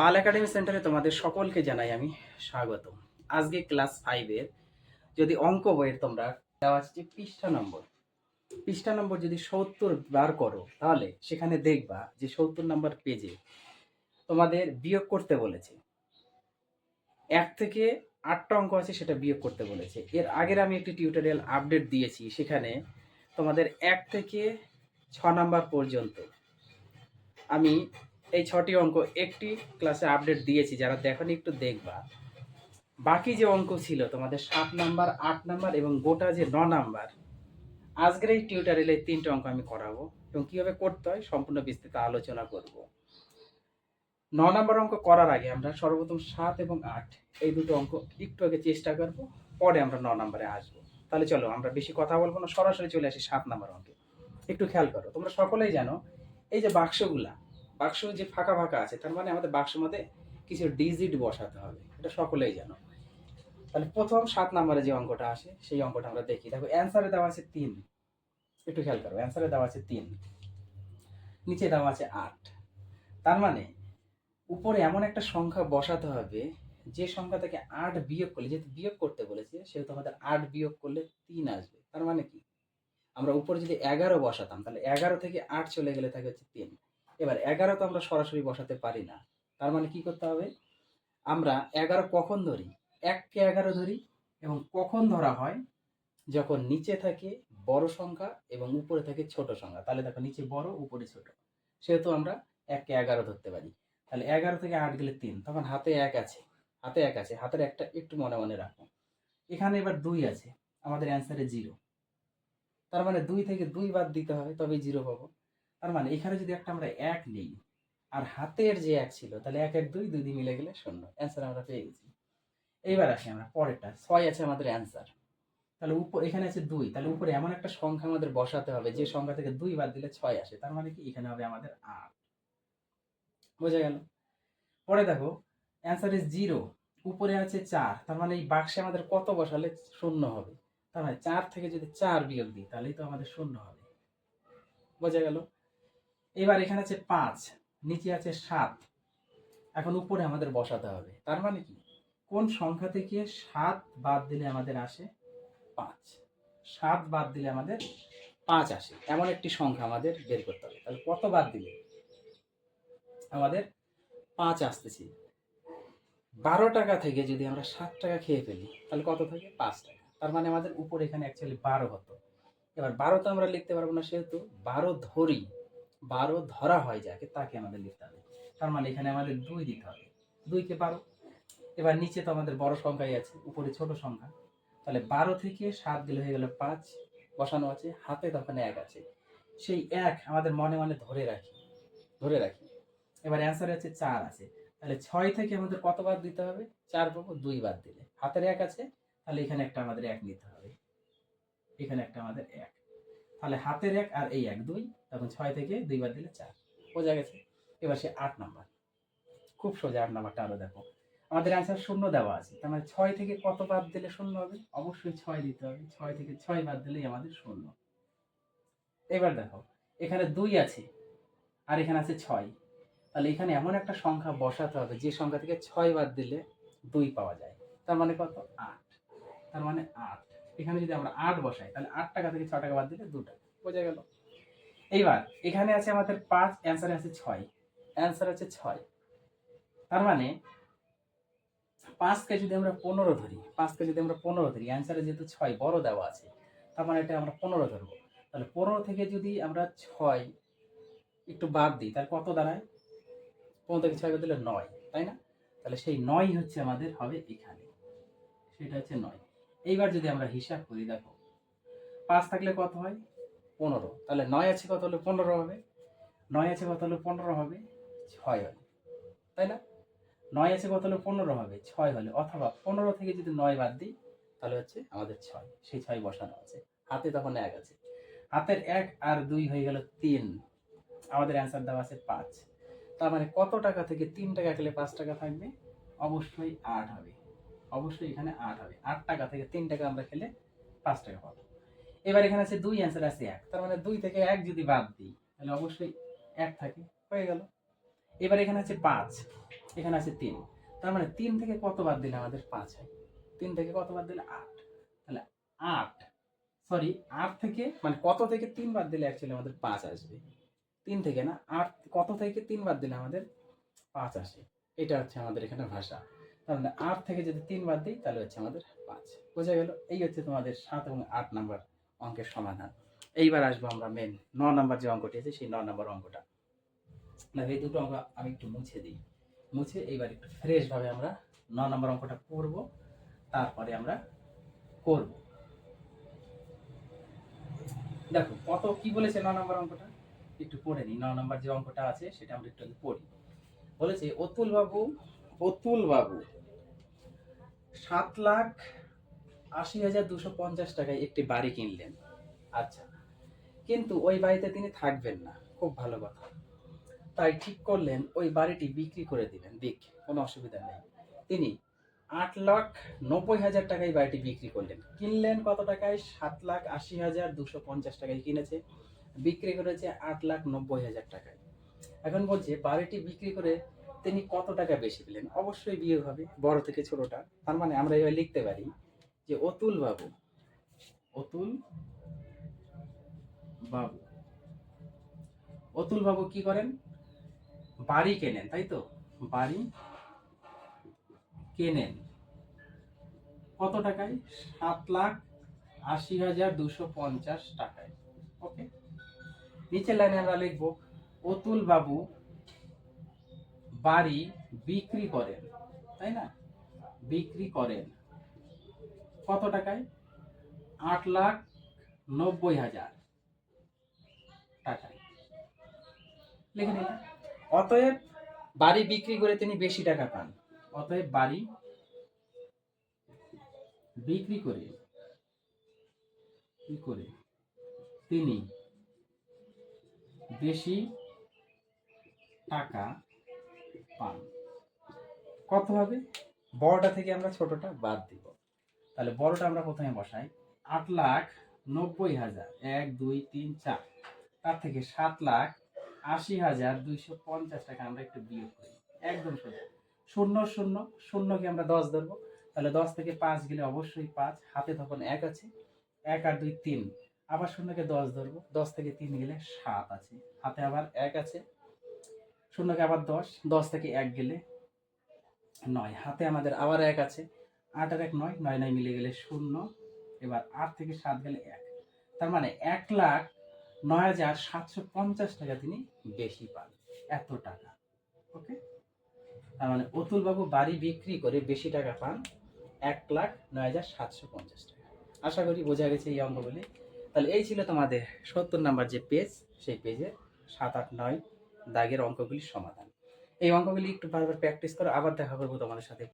পাল academy সেন্টারে তোমাদের সকলকে জানাই আমি স্বাগত আজকে ক্লাস ফাইভের যদি অঙ্ক বইয়ের তোমরা দেওয়া আছে পৃষ্ঠা নম্বর পৃষ্ঠা নম্বর যদি সত্তর বার করো, তাহলে সেখানে দেখবা যে সত্তর নম্বর পেজে তোমাদের বিয়োগ করতে বলেছে। এক থেকে আটটা অঙ্ক আছে সেটা বিয়োগ করতে বলেছে। এর আগের আমি একটি টিউটোরিয়াল আপডেট দিয়েছি, সেখানে তোমাদের এক থেকে ছ নাম্বার পর্যন্ত আমি এই ছটি অঙ্ক একটি ক্লাসে আপডেট দিয়েছি, যারা দেখনি একটু দেখবা। বাকি যে অঙ্ক ছিল, তোমাদের সাত নাম্বার, আট নাম্বার এবং গোটা যে ন নাম্বার, আজকের এই টিউটোরিয়ালে তিনটে অঙ্ক আমি করাবো এবং কীভাবে করতে হয় সম্পূর্ণ বিস্তৃত আলোচনা করব। ন নাম্বার অঙ্ক করার আগে আমরা সর্বপ্রথম সাত এবং আট, এই দুটো অঙ্ক একটু আগে চেষ্টা করব, পরে আমরা ন নাম্বারে আসব। তাহলে চলো, আমরা বেশি কথা বলব না, সরাসরি চলে আসি সাত নাম্বার অঙ্কে। একটু খেয়াল করো, তোমরা সকলেই জানো, এই যে বাক্সগুলা বাক্স যে ফাঁকা ফাঁকা আছে, তার মানে আমাদের বাক্সের মধ্যে কিছু ডিজিট বসাতে হবে। এটা সকলেই জানো। তাহলে প্রথম সাত নম্বরে যে অঙ্কটা আসে, সেই অঙ্কটা আমরা দেখি। দেখো অ্যান্সারে দেওয়া আছে তিন। একটু খেয়াল করো অ্যান্সারে দেওয়া আছে তিন। নিচে দেওয়া আছে আট। তার মানে উপরে এমন একটা সংখ্যা বসাতে হবে, যে সংখ্যা থেকে আট বিয়োগ করলে, যেহেতু বিয়োগ করতে বলেছে, সেহেতু আমাদের আট বিয়োগ করলে তিন আসবে। তার মানে কি? আমরা উপরে যদি এগারো বসাতাম, তাহলে এগারো থেকে আট চলে গেলে থাকে হচ্ছে তিন। এবার এগারো তো আমরা সরাসরি বসাতে পারি না। তার মানে কি করতে হবে? আমরা এগারো কখন ধরি? এককে এগারো ধরি এবং কখন ধরা হয়? যখন নিচে থাকে বড় সংখ্যা এবং উপরে থাকে ছোট সংখ্যা। তাহলে দেখো নিচে বড়, উপরে ছোট। সেহেতু আমরা এককে এগারো ধরতে পারি। তাহলে এগারো থেকে আট গেলে তিন। তখন হাতে এক আছে। হাতে এক আছে। হাতের একটা একটু মনে মনে রাখো। এখানে এবার দুই আছে। আমাদের অ্যান্সারে জিরো। তার মানে দুই থেকে দুই বাদ দিতে হবে তবেই জিরো পাবো। তার মানে এখানে যদি একটা আমরা এক নিই আর হাতের যে এক ছিল, তাহলে এক এক, দুই দুই দিয়ে মিলে গেলে শূন্য। অ্যান্সার আমরা পেয়ে গেছি। এইবার আসি আমরা পরেরটা। ছয় আছে আমাদের অ্যান্সার তাহলে উপর, এখানে আছে দুই। তাহলে উপরে এমন একটা সংখ্যা আমাদের বসাতে হবে, যে সংখ্যা থেকে দুই বাদ দিলে ছয় আসে। তার মানে কি? এখানে হবে আমাদের আট। বোঝা গেল? পরে দেখো অ্যান্সার ইজ জিরো উপরে আছে চার। তার মানে এই বাক্সে আমাদের কত বসালে শূন্য হবে? তার মানে চার থেকে যদি চার বিয়োগ দিই, তাহলেই তো আমাদের শূন্য হবে। বোঝা গেল? এবার এখানে আছে পাঁচ, নিচে আছে সাত। এখন উপরে আমাদের বসাতে হবে। তার মানে কি? কোন সংখ্যা থেকে সাত বাদ দিলে আমাদের আসে পাঁচ? সাত বাদ দিলে আমাদের পাঁচ আসে। এমন একটি সংখ্যা আমাদের বের করতে হবে। তাহলে কত বাদ দিলে? আমাদের পাঁচ আসতেছি। বারো টাকা থেকে যদি আমরা সাত টাকা খেয়ে ফেলি, তাহলে কত থাকে? পাঁচ টাকা। তার মানে আমাদের উপরে এখানে অ্যাকচুয়ালি বারো হতো। এবার বারো তো আমরা লিখতে পারব না, সেহেতু বারো ধরি। বারো ধরা হয় যাকে, তাকে আমাদের লিখতে হবে। তার মানে এখানে আমাদের দুই দিতে হবে। দুইকে বারো? এবার নিচে তো আমাদের বড় সংখ্যাই আছে, উপরে ছোট সংখ্যা। তাহলে বারো থেকে সাত দিলে হয়ে গেল পাঁচ, বসানো আছে, হাতে তখন এক আছে। সেই এক আমাদের মনে মনে ধরে রাখি ধরে রাখি। এবার অ্যান্সার আছে চার আছে। তাহলে ছয় থেকে আমাদের কত বাদ দিতে হবে? চার পাবো, দুই বাদ দিলে। হাতের এক আছে, তাহলে এখানে একটা আমাদের এক নিতে হবে। এখানে একটা আমাদের এক। তাহলে হাতের এক আর এই এক, দুই, তখন ছয় থেকে দুই বাদ দিলে চার। বোঝা গেছে? এবার সে আট নাম্বার। খুব সোজা আট নাম্বারটা আরও দেখো। আমাদের অ্যান্সার শূন্য দেওয়া আছে। তার মানে ছয় থেকে কত বাদ দিলে শূন্য হবে? অবশ্যই ছয় দিতে হবে। ছয় থেকে ছয় বাদ দিলেই আমাদের শূন্য। এবার দেখো, এখানে দুই আছে আর এখানে আছে ছয়। তাহলে এখানে এমন একটা সংখ্যা বসাতে হবে, যে সংখ্যা থেকে ছয় বাদ দিলে দুই পাওয়া যায়। তার মানে কত? আট। তার মানে আট। এখানে যদি আমরা আট বসাই তাহলে আট টাকা থেকে ছ টাকা বাদ দিলে দু টাকা। বোঝা গেল? এইবার এখানে আছে আমাদের পাঁচ অ্যান্সার আছে ছয়। অ্যান্সার আছে ছয়। তার মানে পাঁচকে যদি আমরা পনেরো ধরি পাঁচকে যদি আমরা পনেরো ধরি অ্যান্সারে যেহেতু ছয় বড় দেওয়া আছে তার মানে এটা আমরা পনেরো ধরবো। তাহলে পনেরো থেকে যদি আমরা ছয় একটু বাদ দিই তাহলে কত দাঁড়ায়? পনেরো থেকে ছয় বাদ দিলে নয় তাই না? তাহলে সেই নয় হচ্ছে আমাদের হবে এখানে। সেটা হচ্ছে নয়। এইবার যদি আমরা হিসাব করি, দেখো, পাঁচ থাকলে কত হয়? পনেরো। তাহলে নয় আছে কত হলে পনেরো হবে? নয় আছে কত হলে পনেরো হবে? ছয় হবে। তাই না? নয় আছে কত হলে পনেরো হবে? ছয় হলে। অথবা পনেরো থেকে যদি নয় বাদ দিই, তাহলে হচ্ছে আমাদের ছয়। সেই ছয় বসানো আছে। হাতে তখন এক আছে। হাতের এক আর দুই হয়ে গেল তিন। আমাদের অ্যান্সার দেওয়া আছে পাঁচ। তার মানে কত টাকা থেকে তিন টাকা খেলে পাঁচ টাকা থাকবে? অবশ্যই আট হবে। অবশ্যই এখানে আট হবে। আট টাকা থেকে তিন টাকা আমরা খেলে পাঁচ টাকা পাবো। এবার এখানে আছে দুই অ্যান্সার আছে এক। তার মানে দুই থেকে এক যদি বাদ দিই, তাহলে অবশ্যই এক থাকে। হয়ে গেল। এবার এখানে আছে পাঁচ। এখানে আছে তিন। তার মানে তিন থেকে কত বাদ দিলে আমাদের পাঁচ হয়? তিন থেকে কত বাদ দিলে আট? তাহলে আট সরি আট থেকে মানে কত থেকে তিন বাদ দিলে অ্যাকচুয়ালি আমাদের পাঁচ আসবে? তিন থেকে না, আট, কত থেকে তিন বাদ দিলে আমাদের পাঁচ আসে? এটা হচ্ছে আমাদের এখানে ভাষা। মানে আট থেকে যদি তিন বাদ দিই, তাহলে হচ্ছে আমাদের পাঁচ। বোঝা গেল? এই হচ্ছে তোমাদের সাত এবং আট নাম্বার অঙ্কের সমাধান। এইবার আসব আমরা মেন ন নাম্বার যে অঙ্কটি আছে, সেই ন নাম্বার অঙ্কটা। এই দুটো অঙ্ক আমি একটু মুছে দিই। মুছে এইবার একটু ফ্রেশভাবে আমরা ন নম্বর অঙ্কটা করব, তারপরে আমরা করব। দেখো, কত, কি বলেছে ন নম্বর অঙ্কটা? একটু পড়ে নিই। ন নম্বর যে অঙ্কটা আছে, সেটা আমরা একটু পড়ি। বলেছে অতুল বাবু অতুল বাবু। সাত লাখ আশি হাজার দুশো পঞ্চাশ টাকায় একটি বাড়ি কিনলেন। আচ্ছা। কিন্তু ওই বাড়িতে তিনি থাকবেন না। খুব ভালো কথা। তাই ঠিক করলেন ওই বাড়িটি বিক্রি করে দিবেন। দিক কোনো অসুবিধা নেই। তিনি আট লাখ নব্বই হাজার টাকায় বাড়িটি বিক্রি করলেন। কিনলেন কত টাকায়? সাত লাখ আশি হাজার দুশো পঞ্চাশ টাকায় কিনেছে। বিক্রি করেছে আট লাখ নব্বই হাজার টাকায়। এখন বলছে বাড়িটি বিক্রি করে তিনি কত টাকা বেশি পেলেন? অবশ্যই বিয়ে হবে, বড় থেকে ছোটটা। তার মানে আমরা এবার লিখতে পারি যে অতুল বাবু। অতুল বাবু। অতুল বাবু কি করেন? বাড়ি কেনেন, তাই তো? বাড়ি কেনেন। কত টাকায়? সাত লাখ আশি হাজার দুশো পঞ্চাশ টাকায়। ওকে নিচের লাইনে আমরা লিখব, অতুল বাবু বাড়ি বিক্রি করেন, তাই না? বিক্রি করেন। কত টাকায়? আট লাখ নব্বই হাজার টাকায়। লিখে নিলাম অতএব বাড়ি বিক্রি করে তিনি বেশি টাকা পান। অতএব বাড়ি বিক্রি করে, কি করে? তিনি বেশি টাকা পান। কত হবে? বড়টা থেকে আমরা ছোটটা বাদ দিব। তাহলে বড়টা আমরা প্রথমে বসাই। আট লাখ নব্বই হাজার। এক, দুই, তিন, চার। তার থেকে সাত লাখ আশি হাজার দুইশো পঞ্চাশ টাকা আমরা একটু বিয়োগ করি। একদম সোজা শূন্য শূন্য, শূন্যকে আমরা দশ ধরবো। তাহলে দশ থেকে পাঁচ গেলে অবশ্যই পাঁচ। হাতে তখন এক আছে। এক আর দুই তিন। আবার শূন্যকে দশ ধরবো। দশ থেকে তিন গেলে সাত আছে। হাতে আবার এক আছে। শূন্যকে আবার দশ দশ থেকে এক গেলে নয়। হাতে আমাদের আবার এক আছে, আট আর এক নয় নয় নয় মিলে গেলে শূন্য, এবার আট থেকে সাত গেলে এক। তার মানে এক লাখ নয় হাজার সাতশো পঞ্চাশ টাকা তিনি বেশি পান, এত টাকা। ওকে? তার মানে অতুল বাবু বাড়ি বিক্রি করে বেশি টাকা পান, এক লাখ নয় হাজার সাতশো পঞ্চাশ টাকা। আশা করি বোঝা গেছে এই অঙ্কগুলি তাহলে এই ছিল তোমাদের সত্তর নাম্বার যে পেজ সেই পেজে সাত, আট, নয় দাগের অঙ্কগুলির সমাধান। এই অঙ্কগুলি একটু বারবার প্র্যাকটিস করো আবার দেখা করব তোমাদের সাথে।